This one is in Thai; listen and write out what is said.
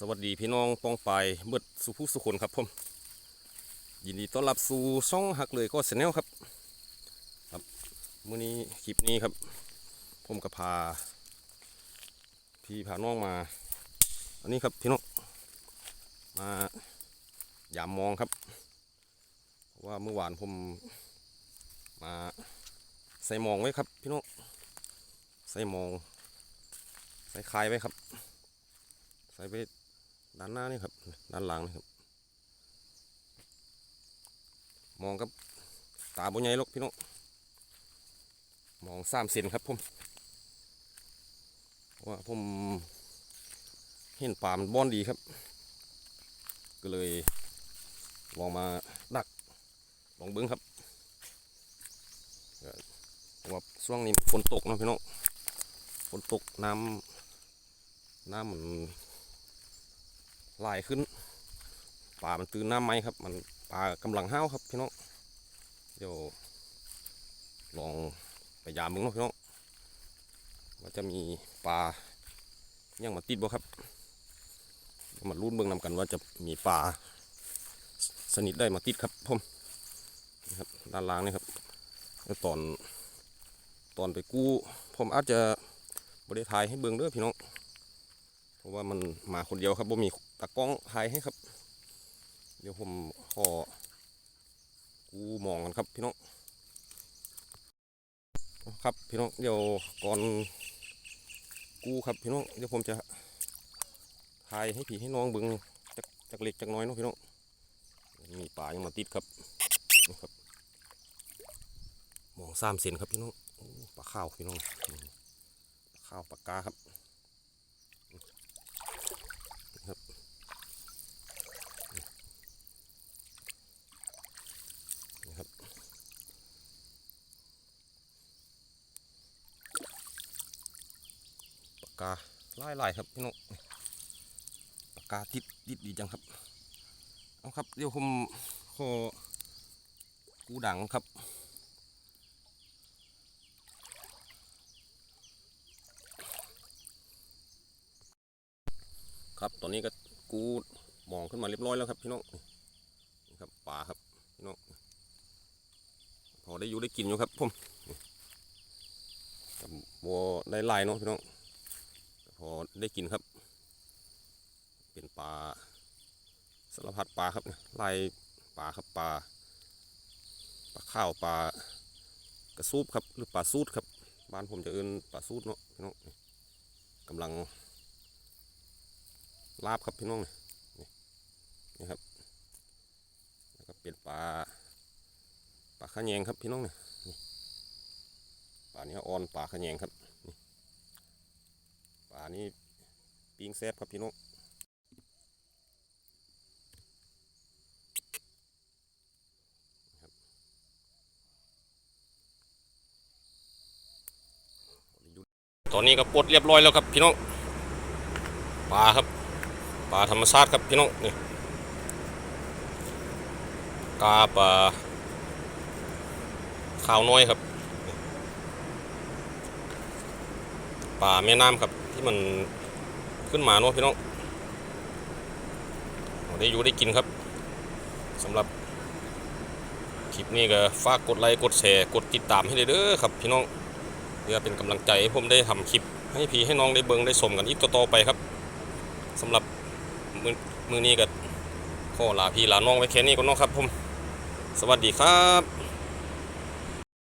สวัสดีพี่น้องป้องปายเบิดสุภุสุคนครับผมยินดีต้อนรับสู่ช่องหักเลยก็แนลครับครับมื้อนี้คลิปนี้ครับ ผมก็พา พี่พาน้องมา อันนี้ครับพี่น้องมายามมองครับเพราะว่าเมื่อวานผมมาใส่มองไว้ครับพี่น้องใส่มอง ใส่คายไว้ครับใส่ไป ด้านหน้านี่ครับ ด้านหลังนี่ครับ มองกับ ตาบ่ใหญ่หรอกพี่น้อง มองสามเซนครับผมว่าผมเห็นป่ามันบอนดีครับ ก็เลยลองมาดักลองเบิ้งครับก็เพราะว่าช่วงนี้ฝนตกนะพี่น้องฝนตกน้ำน้ำมัน ลายขึ้นป่ามันตื่นน้ำไหมครับ มันปลากำลังห้าวครับพี่น้องเดี๋ยวลองไปยามมึงเนาะพี่น้องว่าจะมีปลายังมาติดบ่ครับมาลุ้นเบิ่งนำกันว่าจะมีปลาสนิทได้มาติดครับผมนครับด้านล่างนี่ครับตอนตอนไปกู้ผมอาจจะบริทายให้เบิ่งเด้อพี่น้อง ราะว่ามันมาคนเดียวครับบ่มีตากล้องถ่ายให้ครับ เดี๋ยวผมขอกูมองกันครับพี่น้องครับพี่น้องเดี๋ยวก่อนกูครับพี่น้องเดี๋ยวผมจะถ่ายให้พี่ให้น้องเบิ้งจากจากเล็กจากน้อยเนาะพี่น้องมีป่ายังมาติดครับนี่ครับมองสามเซนครับพี่น้องปลาข้าวพี่น้องปลาข้าวปลากาครับ ปากกาไล่ไล่ครับพี่น้องปากกาติดติดดีจังครับ เอาครับเดี๋ยวผมขอกูดังครับครับตอนนี้ก็กูมองขึ้นมาเรียบร้อยแล้วครับพี่น้องนี่ครับป่าครับพี่น้องพอได้อยู่ได้กินอยู่ครับผมกับบัวได้ลายเนาะพี่น้อง พอได้กินครับ เป็นปลาสารพัดปลาครับลายปลาครับปลาปลาข้าวปลากระซูบครับ หรือปลาซูดครับ บ้านผมจะเอิ้นปลาซูดเนาะพี่น้องกำลังลาบครับพี่น้องนี่นี่ครับแล้วก็เป็นปลาปลาขะแยงครับพี่น้องเนี่ยปลาเนี้ยอ่อนปลาขะแยงครับานี้ปิ้งแซ่บครับพี่น้องตอนนี้ก็ปลดเรียบร้อยแล้วครับพี่น้องปลาครับปลาธรรมชาติครับพี่น้องนี่กาปลาขาวน้อยครับป่าแม่น้ำครับ ที่มันขึ้นมาเนาะพี่น้องได้อยู่ได้กินครับสำหรับคลิปนี้ก็ฝากกดไลค์กดแชร์กดติดตามให้เลยเด้อครับ พี่น้องเพื่อเป็นกำลังใจให้ผมได้ทำคลิป ให้พี่ให้น้องได้เบิ่งได้ชมกันอีกต่อๆไปครับสำหรับมือมือนี้ก็ขอลาพี่ลาน้องไว้แค่นี้ก่อนเนาะครับผม สวัสดีครับ